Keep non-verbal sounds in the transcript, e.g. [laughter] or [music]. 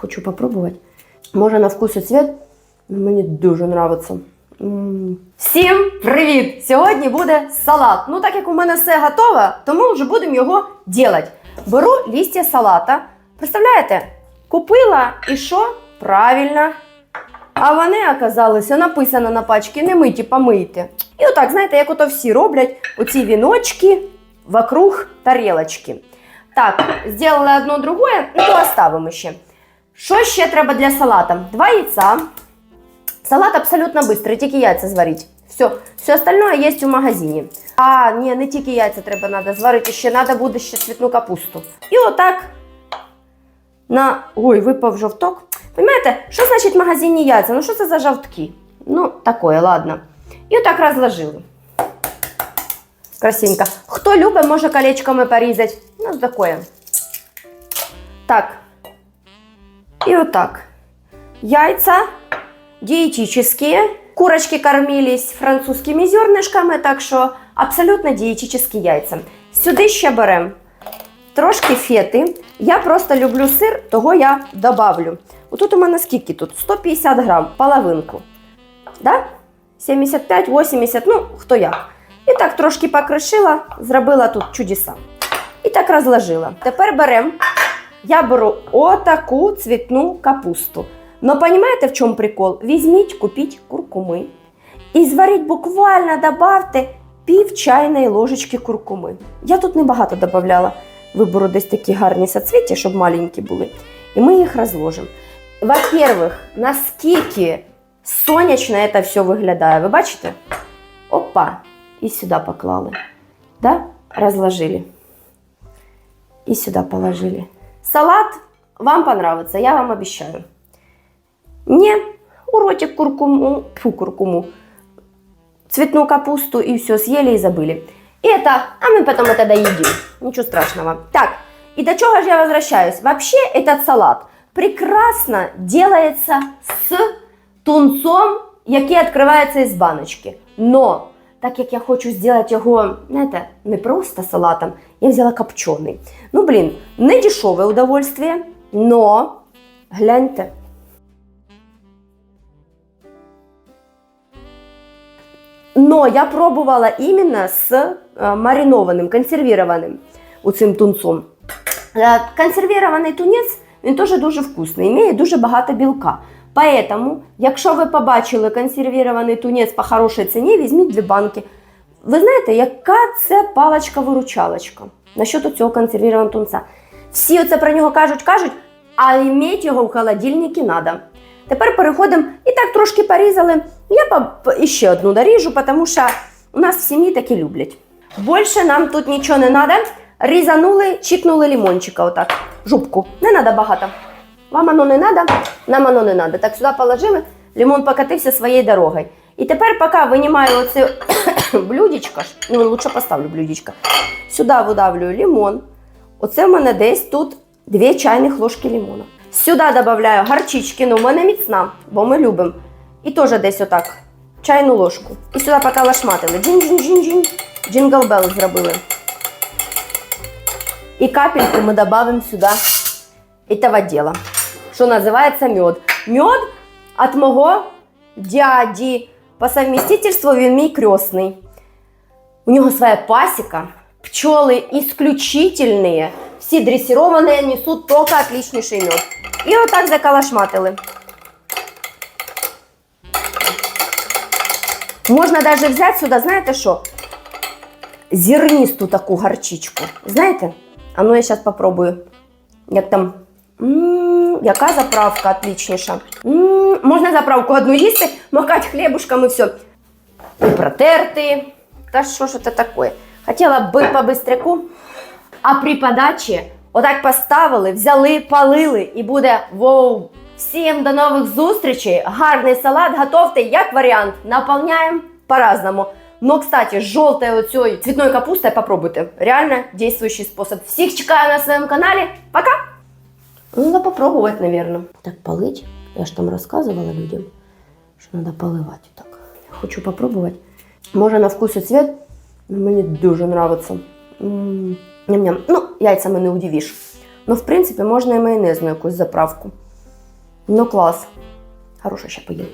Хочу попробувати. Може на вкус і цвіт. Мені дуже подобається. Всім привіт! Сьогодні буде салат. Ну, так як у мене все готове, то ми вже будемо його робити. Беру листя салата. Представляєте? Купила і що? Правильно. А вони оказалися написано на пачці не миті, помийте. І отак, знаєте, як ото всі роблять оці віночки вокруг тарілочки. Так, зробили одно другое, ну то оставимо ще. Що ще треба для салата? Два яйця. Салат абсолютно быстрый, тільки яйця зварить. Все, все остальное є у магазині. А, ні, не тільки яйця треба надо зварити, ще треба буде ще цвітну капусту. І отак на. Ой, випав жовток. Понимаєте, що значить магазинні яйця? Ну що це за жовтки? Ну, такое, ладно. І отак розложили. Красивенько. Хто любить, може колечками порізати. Ну, такое. Так. І отак. Яйца диетические. Курочки кормились французскими зернышками, так що абсолютно дієтичні яйця. Сюди ще беремо трошки фети. Я просто люблю сир, того я добавлю. Отут у мене скільки тут? 150 грам, половинку. Да? 75-80, ну, хто як. І так трошки покришила, зробила тут чудеса. І так розложила. Тепер беремо, я беру отаку цвітну капусту. Но понимаете, в чому прикол? Візьміть, купіть куркуми і зваріть буквально добавте пів чайної ложечки куркуми. Я тут небагато додавала. Виберу десь такі гарні соцвіття, щоб маленькі були. І ми їх розложимо. Во-первых, наскільки сонячно це все виглядає. Ви бачите? Опа! І сюди поклали. Да? Розложили. І сюди положили. Салат вам понравится, я вам обещаю. Не у ротик куркуму, фу, куркуму, цветную капусту и все, съели и забыли. И это, а мы потом это доедим. Ничего страшного. Так, и до чего же я возвращаюсь? Вообще этот салат прекрасно делается с тунцом, який відкривається із баночки. Но, так як я хочу зробити його, знаєте, не просто салатом, я взяла копчений. Ну, блін, не дешеве удовольствие, но гляньте. Но я пробувала іменно з е, маринованим, консервірованим оцим тунцом. Е, Консервірований тунець, він теж дуже вкусний, має дуже багато білка. Поэтому, якщо ви побачили консервірований тунець по хорошій ціні, візьміть дві банки. Ви знаєте, яка це паличка-виручалочка насчет цього консервірованого тунця? Всі оце про нього кажуть, кажуть, а іметь його в холодильнику треба. Тепер переходимо і так трошки порізали. Я по- одну доріжу, тому що у нас в сім'ї такі люблять. Більше нам тут нічого не треба. Різанули, чікнули лимончика отак. Жубку. Не треба багато. Вам оно не треба, нам оно не треба. Так сюди положили, лимон покатився своєю дорогою. І тепер, поки винімаю оце [coughs] блюдечко, ну лучше поставлю блюдечко, сюди видавлюю лимон. Оце в мене десь тут 2 чайних ложки лимона. Сюди додаю гарчички, ну в мене міцна, бо ми любимо. І теж десь отак чайну ложку. І сюди поки лашматили. Джин-джин-джин-джин. Джингл-белл зробили. І капельку ми додамо сюди этого дела, що називається мед. Мед від мого дяді. По совместительству він мій крестний. У нього своя пасіка, пчелы исключительные, всі дрессированные несут только отличнейший мед. І отак заколошматили. Можна даже взяти сюди, знаєте що? Зернисту таку гарчичку. Знаєте? А ну я зараз попробую. Як там. М, Яка заправка отличніша. М, можна заправку одну їсти, макати хлібушком і все. Протерти. Та що ж це таке? Хотіла би по бистряку. А при подачі отак поставили, взяли, палили і буде воу. Всім до нових зустрічей. Гарний салат готовте як варіант. Наповняємо по-разному. Но, кстати, желтой вот цветной капустой попробуйте. Реально действующий способ. Всех чекаю на своем канале. Пока! Ну, надо попробовать, наверное. Так полыть. Я ж там рассказывала людям, что надо поливать так. Хочу попробовать. Може на вкус і цвет. Мені дуже нравится. Ням-ням. Ну, яйцями не удивиш. Ну, в принципі, можна і майонезну якусь заправку. Ну клас. Хороше ще поїм.